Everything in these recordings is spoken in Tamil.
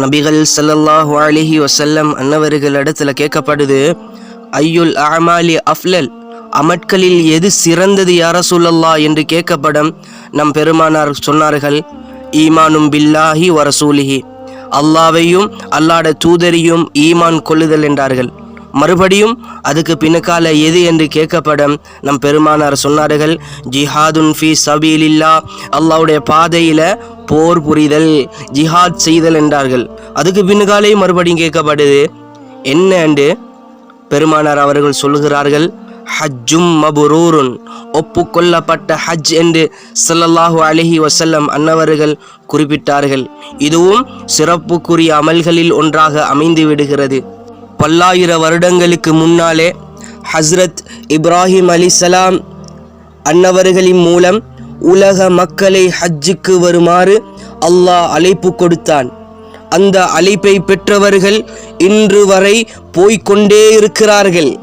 நபிகள் சல்லல்லாஹு அலிஹி வசல்லம் அன்னவர்கள் இடத்துல கேட்கப்படுது ஐயுல் அமாலி அஃப்லல்? அமட்களில் எது சிறந்தது யார சூழல்லா என்று கேட்கப்படும் நம் பெருமானார் சொன்னார்கள் ஈமானும் பில்லாஹி வரசூலிஹி அல்லாவையும் அல்லாட தூதரியும் ஈமான் கொள்ளுதல் என்றார்கள். மறுபடியும் அதுக்கு பின்னக்கால எது என்று கேட்கப்படும். நம் பெருமானார் சொன்னார்கள் ஜிஹாதுன் ஃபி சபீலில்லா அல்லாவுடைய பாதையில் போர் புரிதல் ஜிஹாத் செய்தல் என்றார்கள். அதுக்கு பின்னகாலே மறுபடியும் கேட்கப்படுது என்ன என்று பெருமானார் அவர்கள் சொல்லுகிறார்கள் ஹஜ்ஜும் மபுரூருன். ஒப்புக்கொள்ளப்பட்ட ஹஜ் என்று சல்லல்லாஹு அலஹி வசல்லம் அன்னவர்கள் குறிப்பிட்டார்கள். இதுவும் சிறப்புக்குரிய அமல்களில் ஒன்றாக அமைந்து விடுகிறது. பல்லாயிர வருடங்களுக்கு முன்னாலே ஹஸ்ரத் இப்ராஹிம் அலிசலாம் அன்னவர்களின் மூலம் உலக மக்களை ஹஜ்ஜுக்கு வருமாறு அல்லாஹ் அழைப்பு கொடுத்தான். அந்த அழைப்பை பெற்றவர்கள் இன்று வரை போய்கொண்டே இருக்கிறார்கள்.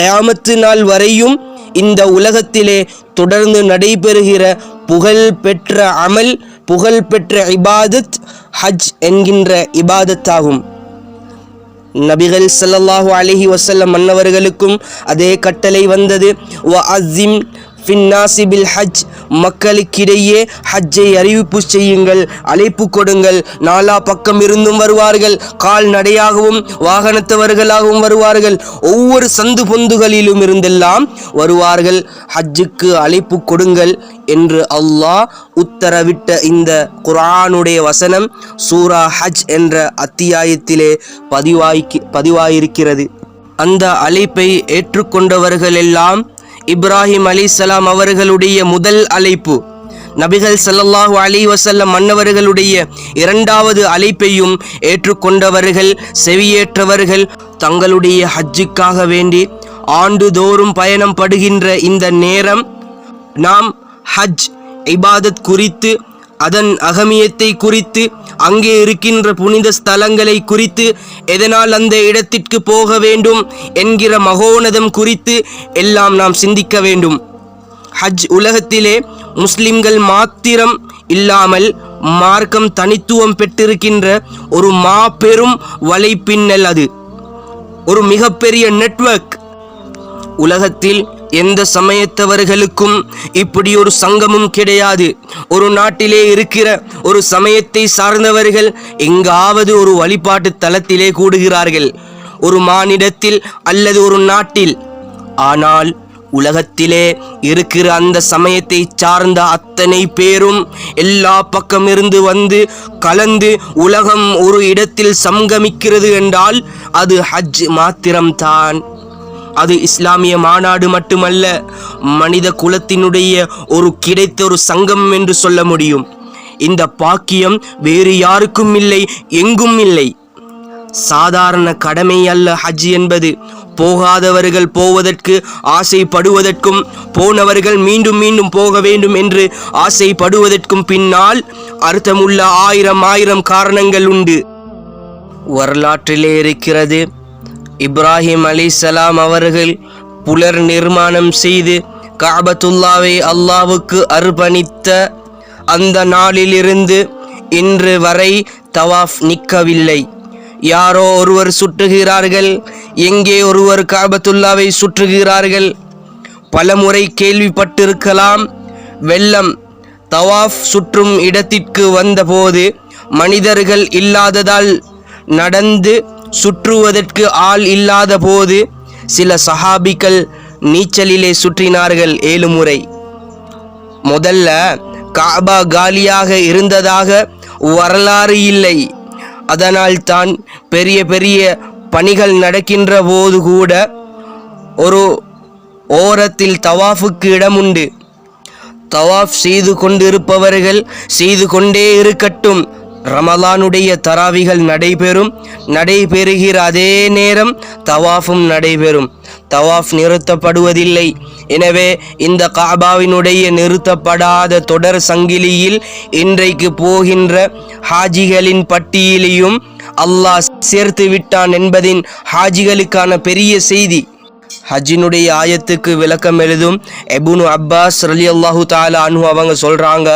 கயாமத்து நாள் வரையும் இந்த உலகத்திலே தொடர்ந்து நடைபெறுகிற புகழ் பெற்ற அமல் புகழ் பெற்ற இபாதத் ஹஜ் என்கின்ற இபாதத்தாகும். நபிகள் சல்லல்லாஹு அலிஹி வஸ்ஸல்லம் மன்னவர்களுக்கும் அதே கட்டளை வந்தது. வ அஸிம் ஃபின்னாசி பில் ஹஜ் மக்களுக்கிடையே ஹஜ்ஜை அறிவிப்பு செய்யுங்கள் அழைப்பு கொடுங்கள். நாலா பக்கம் இருந்தும் வருவார்கள் கால்நடையாகவும் வாகனத்தவர்களாகவும் வருவார்கள். ஒவ்வொரு சந்து பொந்துகளிலும் இருந்தெல்லாம் வருவார்கள். ஹஜ்ஜுக்கு அழைப்பு கொடுங்கள் என்று அல்லாஹ் உத்தரவிட்ட இந்த குரானுடைய வசனம் சூரா ஹஜ் என்ற அத்தியாயத்திலே பதிவாய்க்கு பதிவாயிருக்கிறது. அந்த அழைப்பை ஏற்றுக்கொண்டவர்கள் எல்லாம் இப்ராஹிம் அலிசலாம் அவர்களுடைய முதல் அழைப்பு. நபிகள் சல்லல்லாஹு அலி வசல்லம் மன்னவர்களுடைய இரண்டாவது அழைப்பையும் ஏற்றுக்கொண்டவர்கள் செவியேற்றவர்கள் தங்களுடைய ஹஜ்ஜுக்காக வேண்டி ஆண்டுதோறும் பயணம் படுகின்ற இந்த நேரம். நாம் ஹஜ் இபாதத் குறித்து அதன் அகமியத்தை குறித்து அங்கே இருக்கின்ற புனித ஸ்தலங்களை குறித்து எதனால் அந்த இடத்திற்கு போக வேண்டும் என்கிற மகோனதம் குறித்து எல்லாம் நாம் சிந்திக்க வேண்டும். ஹஜ் உலகத்திலே முஸ்லிம்கள் மாத்திரம் இல்லாமல் மார்க்கம் தனித்துவம் பெற்றிருக்கின்ற ஒரு மாபெரும் வலைப்பின்னல் அது. ஒரு மிகப்பெரிய நெட்வொர்க் உலகத்தில் எந்த சமயத்தவர்களுக்கும் இப்படி ஒரு சங்கமும் கிடையாது. ஒரு நாட்டிலே இருக்கிற ஒரு சமயத்தை சார்ந்தவர்கள் எங்காவது ஒரு வழிபாட்டு தலத்திலே கூடுகிறார்கள். ஒரு மானிடத்தில் அல்லது ஒரு நாட்டில். ஆனால் உலகத்திலே இருக்கிற அந்த சமயத்தை சார்ந்த அத்தனை பேரும் எல்லா பக்கம் இருந்து வந்து கலந்து உலகம் ஒரு இடத்தில் சங்கமிக்கிறது என்றால் அது ஹஜ் மாத்திரம்தான். அது இஸ்லாமிய மாநாடு மட்டுமல்ல மனித குலத்தினுடைய ஒரு கிடைத்த ஒரு சங்கம் என்று சொல்ல முடியும். இந்த பாக்கியம் வேறு யாருக்கும் இல்லை எங்கும் இல்லை. சாதாரண கடமை அல்ல ஹஜ் என்பது. போகாதவர்கள் போவதற்கு ஆசைப்படுவதற்கும் போனவர்கள் மீண்டும் மீண்டும் போக வேண்டும் என்று ஆசைப்படுவதற்கும் பின்னால் அர்த்தமுள்ள ஆயிரம் ஆயிரம் காரணங்கள் உண்டு. வரலாற்றிலே இருக்கிறது இப்ராஹிம் அலி சலாம் அவர்கள் புலர் நிர்மாணம் செய்து காபத்துல்லாவை அல்லாவுக்கு அர்ப்பணித்த அந்த நாளிலிருந்து இன்று வரை தவாஃப் நிற்கவில்லை. யாரோ ஒருவர் சுற்றுகிறார்கள் எங்கே ஒருவர் காபத்துல்லாவை சுற்றுகிறார்கள்? பலமுறை கேள்விப்பட்டிருக்கலாம். வெள்ளம் தவாஃப் சுற்றும் இடத்திற்கு வந்தபோது மனிதர்கள் இல்லாததால் நடந்து சுற்றுவதற்கு ஆள் இல்லாத போது சில சஹாபிகள் நீச்சலிலே சுற்றினார்கள் ஏழு முறை. முதல்ல காபா காலியாக இருந்ததாக வரலாறு இல்லை. அதனால் தான் பெரிய பெரிய பணிகள் நடக்கின்ற போது கூட ஒரு ஓரத்தில் தவாஃபுக்கு இடம் உண்டு. தவாஃப் செய்து கொண்டிருப்பவர்கள் செய்து கொண்டே இருக்கட்டும். ரமலானுடைய தராவிகள் நடைபெறும் நடைபெறுகிற அதே நேரம் தவாஃபும் நடைபெறும். தவாஃப் நிறுத்தப்படுவதில்லை. எனவே இந்த காபாவினுடைய நிறுத்தப்படாத தொடர் சங்கிலியில் இன்றைக்கு போகின்ற ஹாஜிகளின் பட்டியலையும் அல்லாஹ் சேர்த்து விட்டான் என்பதின் ஹாஜிகளுக்கான பெரிய செய்தி. ஹஜ்ஜினுடைய ஆயத்துக்கு விளக்கம் எழுதும் எபுனு அப்பாஸ் ரலி அல்லாஹு தாலா அனு அவங்க சொல்கிறாங்க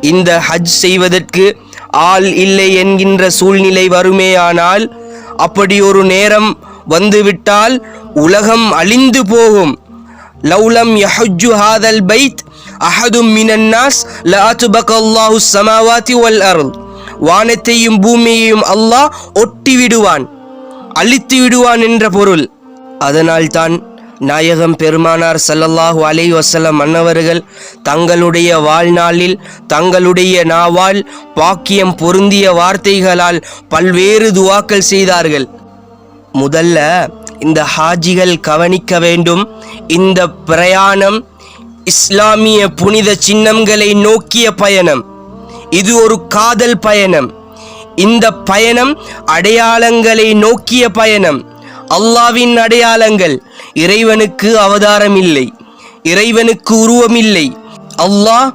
இந்த ஹஜ் செய்வதற்கு ஆள் இல்லை என்கின்ற சூழ்நிலை வருமேயானால் அப்படி ஒரு நேரம் வந்துவிட்டால் உலகம் அழிந்து போகும். லவ்லம் யஹஜ்ஜு ஹாதல் பைத் அஹதும் மினன்னாஸ் லஅத்பக அல்லாஹு சமாவாத்தி வல் அருள் வானத்தையும் பூமியையும் அல்லாஹ் ஒட்டி விடுவான் அழித்து விடுவான் என்ற பொருள். அதனால்தான் நாயகம் பெருமானார் சல்லல்லாஹு அலை வசலம் மன்னவர்கள் தங்களுடைய வாழ்நாளில் தங்களுடைய நாவால் பாக்கியம் பொருந்திய வார்த்தைகளால் பல்வேறு துவாக்கள் செய்தார்கள். முதல்ல இந்த ஹாஜிகள் கவனிக்க வேண்டும். இந்த பிரயாணம் இஸ்லாமிய புனித சின்னங்களை நோக்கிய பயணம். இது ஒரு காதல் பயணம். இந்த பயணம் அடையாளங்களை நோக்கிய பயணம். அல்லாவின் அடையாளங்கள் இறைவனுக்கு அவதாரம் இல்லை இறைவனுக்கு உருவமில்லை. அல்லாஹ்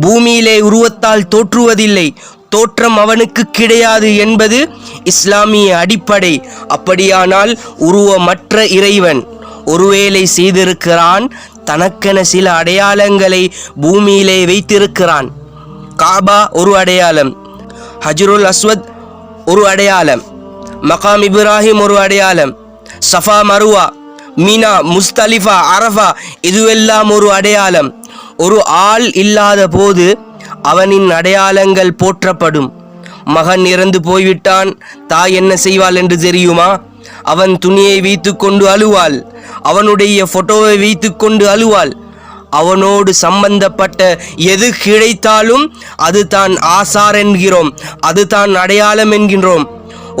பூமியிலே உருவத்தால் தோற்றுவதில்லை. தோற்றம் அவனுக்கு கிடையாது என்பது இஸ்லாமிய அடிப்படை. அப்படியானால் உருவமற்ற இறைவன் ஒருவேளை செய்திருக்கிறான் தனக்கென சில அடையாளங்களை பூமியிலே வைத்திருக்கிறான். காபா ஒரு அடையாளம் ஹஜ்ருல் அஸ்வத் ஒரு அடையாளம் மகாம் இப்ராஹிம் ஒரு அடையாளம் Safa Marwa Mina Muzdalifah Arafah இதுவெல்லாம் ஒரு அடையாளம். ஒரு ஆள் இல்லாத போது அவனின் அடையாளங்கள் போற்றப்படும். மகன் இறந்து போய்விட்டான் தாய் என்ன செய்வாள் என்று தெரியுமா? அவன் துணியை வைத்துக்கொண்டு அழுவாள் அவனுடைய ஃபோட்டோவை வைத்துக்கொண்டு அழுவாள். அவனோடு சம்பந்தப்பட்ட எது கிடைத்தாலும் அது தான் ஆசார் என்கிறோம் அது தான் அடையாளம் என்கின்றோம்.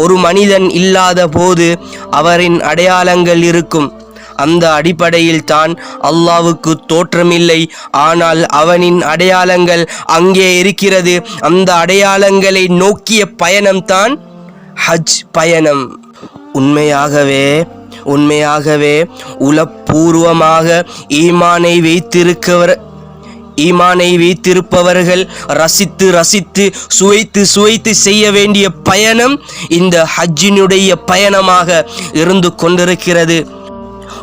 ஒரு மனிதன் இல்லாத போது அவரின் அடையாளங்கள் இருக்கும். அந்த அடிப்படையில் தான் அல்லாவுக்கு தோற்றமில்லை. ஆனால் அவனின் அடையாளங்கள் அங்கே இருக்கிறது. அந்த அடையாளங்களை நோக்கிய பயணம்தான் ஹஜ் பயணம். உண்மையாகவே உண்மையாகவே உளப்பூர்வமாக ஈமானை வைத்திருக்கவர் ஈமானை வைத்திருப்பவர்கள் ரசித்து ரசித்து சுவைத்து சுவைத்து செய்ய வேண்டிய பயணம் இந்த ஹஜ்ஜினுடைய பயணமாக இருந்து கொண்டிருக்கிறது.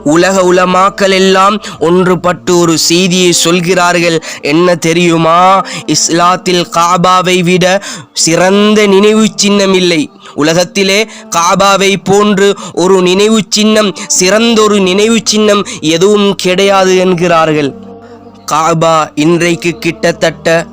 உலக உலமாக்கள் எல்லாம் ஒன்றுபட்டு ஒரு செய்தியை சொல்கிறார்கள். என்ன தெரியுமா? இஸ்லாத்தில் காபாவை விட சிறந்த நினைவு சின்னம் இல்லை. உலகத்திலே காபாவை போன்று ஒரு நினைவு சின்னம் சிறந்த ஒரு நினைவு சின்னம் எதுவும் கிடையாது என்கிறார்கள். காபா இன்றைக்கு கிட்டத்தட்ட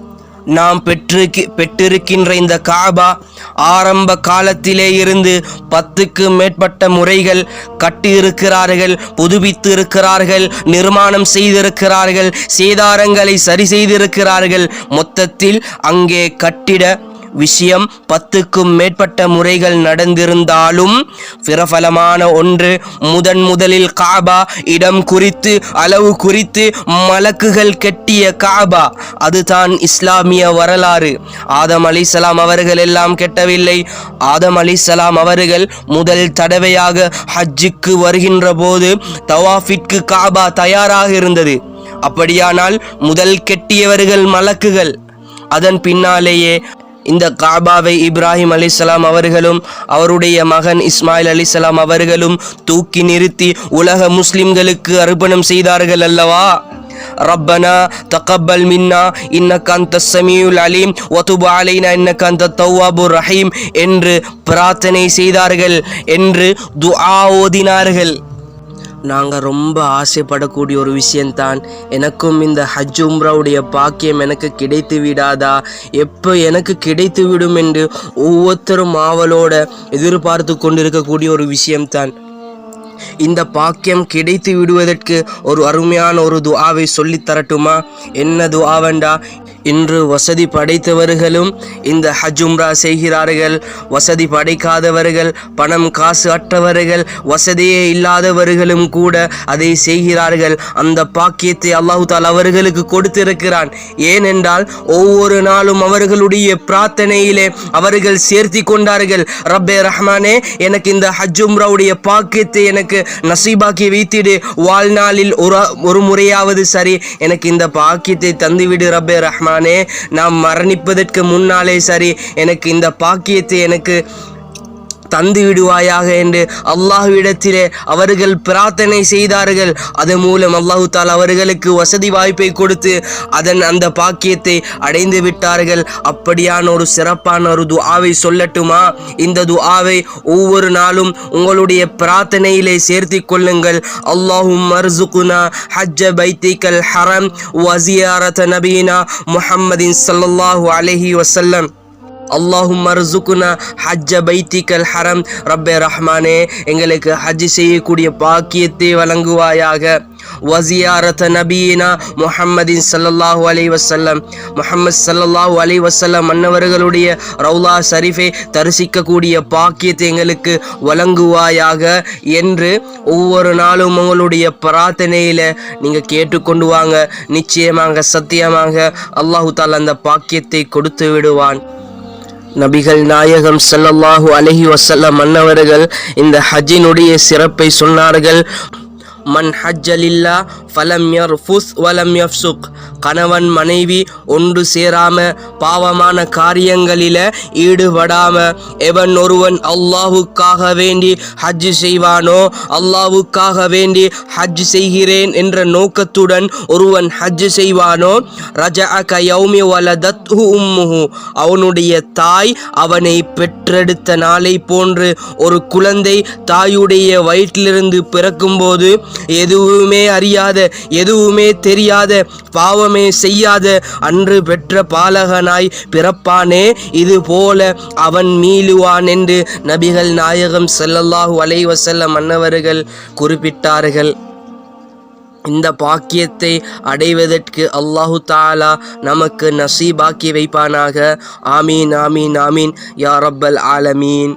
நாம் பெற்று பெற்றிருக்கின்ற இந்த காபா ஆரம்ப காலத்திலே இருந்து பத்துக்கு மேற்பட்ட முறைகள் கட்டியிருக்கிறார்கள் புதுப்பித்து இருக்கிறார்கள் நிர்மாணம் செய்திருக்கிறார்கள் சேதாரங்களை சரி செய்திருக்கிறார்கள். மொத்தத்தில் அங்கே கட்டிட விஷயம் பத்துக்கும் மேற்பட்ட முறைகள் நடந்திருந்தாலும் பிரபலமான ஒன்று முதன் முதலில் காபா இடம் குறித்து அளவு குறித்து மலக்குகள் கெட்டிய காபா. அதுதான் இஸ்லாமிய வரலாறு. ஆதம் அலிசலாம் அவர்கள் எல்லாம் கெட்டவில்லை. ஆதம் அலிசலாம் அவர்கள் முதல் தடவையாக ஹஜ்ஜுக்கு வருகின்ற போது தவாஃபிற்கு காபா தயாராக இருந்தது. அப்படியானால் முதல் கெட்டியவர்கள் மலக்குகள். அதன் பின்னாலேயே இந்த காபாவை இப்ராஹிம் அலிசலாம் அவர்களும் அவருடைய மகன் இஸ்மாயில் அலிசலாம் அவர்களும் தூக்கி நிறுத்தி உலக முஸ்லிம்களுக்கு அர்ப்பணம் செய்தார்கள் அல்லவா? ரப்பனா தகப்பல் மின்னா இன்னக்க அந்த சமியுல் அலீம் ஒத்துபு அலைனா இன்னக்க அந்த தௌவாபு ரஹீம் என்று பிரார்த்தனை செய்தார்கள் என்று துஆ ஓதினார்கள். நாங்கள் ரொம்ப ஆசைப்படக்கூடிய ஒரு விஷயம்தான். எனக்கும் இந்த ஹஜ் உம்ராவுடைய பாக்கியம் எனக்கு கிடைத்து விடாதா? எப்போ எனக்கு கிடைத்து விடும் என்று ஒவ்வொருத்தரும் ஆவலோட எதிர்பார்த்து கொண்டிருக்கக்கூடிய ஒரு விஷயம்தான். இந்த பாக்கியம் கிடைத்து விடுவதற்கு ஒரு அருமையான ஒரு துஆவை சொல்லித் தரட்டுமா? என்ன துஆவண்டா இன்று வசதி படைத்தவர்களும் இந்த ஹஜ் உம்ரா செய்கிறார்கள். வசதி படைக்காதவர்கள் பணம் காசு அற்றவர்கள் வசதியே இல்லாதவர்களும் கூட அதை செய்கிறார்கள். அந்த பாக்கியத்தை அல்லாஹு தால் அவர்களுக்கு கொடுத்திருக்கிறான். ஏனென்றால் ஒவ்வொரு நாளும் அவர்களுடைய பிரார்த்தனையிலே அவர்கள் சேர்த்தி கொண்டார்கள். ரப்பே ரஹ்மானே எனக்கு இந்த ஹஜ் உம்ராவுடைய பாக்கியத்தை எனக்கு நசீபாக்கி வைத்திடு. வாழ்நாளில் ஒரு ஒரு முறையாவது சரி எனக்கு இந்த பாக்கியத்தை தந்துவிடு ரப்பே ரஹ்மான். நாம் மரணிப்பதற்கு முன்னாலே சரி எனக்கு இந்த பாக்கியத்தை எனக்கு தந்து விடுவாயாக என்று அல்லாஹ்விடத்திலே அவர்கள் பிரார்த்தனை செய்தார்கள். அதன் மூலம் அல்லாஹு தால் அவர்களுக்கு வசதி வாய்ப்பை கொடுத்து அதன் அந்த பாக்கியத்தை அடைந்து விட்டார்கள். அப்படியான ஒரு சிறப்பான ஒரு துஆவை சொல்லட்டுமா? இந்த துஆவை ஒவ்வொரு நாளும் உங்களுடைய பிரார்த்தனையிலே சேர்த்து கொள்ளுங்கள். அல்லாஹும் மர்சுகுனா ஹஜ்ஜ பைத்திகல் ஹரம் வசியாரத நபீனா முஹம்மதின் ஸல்லல்லாஹு அலஹி வசல்லம் அல்லாஹும் மர்சுக்குனா ஹஜ்ஜ பைத்திகல் ஹரம். ரப்பே ரஹ்மானே எங்களுக்கு ஹஜ் செய்யக்கூடிய பாக்கியத்தை வழங்குவாயாக. வசியாரத நபீனா முஹம்மதின் சல்லல்லாஹு அலைஹி வசல்லம் முஹம்மது சல்லல்லாஹு அலைஹி வசல்லம் மன்னவர்களுடைய ரவுலா ஷரீஃபை தரிசிக்கக்கூடிய பாக்கியத்தை எங்களுக்கு வழங்குவாயாக என்று ஒவ்வொரு நாளும் உங்களுடைய பிரார்த்தனையில் நீங்கள் கேட்டுக்கொண்டு வாங்க. நிச்சயமாக சத்தியமாக அல்லாஹு தால் அந்த பாக்கியத்தை கொடுத்து விடுவான். நபிகள் நாயகம் ஸல்லல்லாஹு அலஹி வசல்லம் மன்னவர்கள் இந்த ஹஜ்ஜினுடைய சிறப்பை சொன்னார்கள். மன் ஹஜ்ஜலில்லா ஃபலம்யர் யர்ஃபுஸ் வலம் சுக் கணவன் மனைவி ஒன்று சேராம பாவமான காரியங்களில ஈடுபடாம எவன் ஒருவன் அல்லாஹுக்காக வேண்டி ஹஜ் செய்வானோ அல்லாஹுக்காக வேண்டி ஹஜ் செய்கிறேன் என்ற நோக்கத்துடன் ஒருவன் ஹஜ் செய்வானோ ரஜஅக யௌமி வலதத் உம்முஹு. அவனுடைய தாய் அவனை பெற்றெடுத்த நாளை போன்று ஒரு குழந்தை தாயுடைய வயிற்றிலிருந்து பிறக்கும்போது எதுவுமே அறியாத எதுவுமே தெரியாத பாவமே செய்யாத அன்று பெற்ற பாலகனாய் பிறப்பானே இது போல அவன் மீளுவான் என்று நபிகள் நாயகம் செல்லல்லாஹு அலைவசல்ல மன்னவர்கள் குறிப்பிட்டார்கள். இந்த பாக்கியத்தை அடைவதற்கு அல்லாஹு தாலா நமக்கு நசீபாக்கி வைப்பானாக. ஆமீன் ஆமீன் ஆமீன். யா ரப்பல் ஆலமீன்.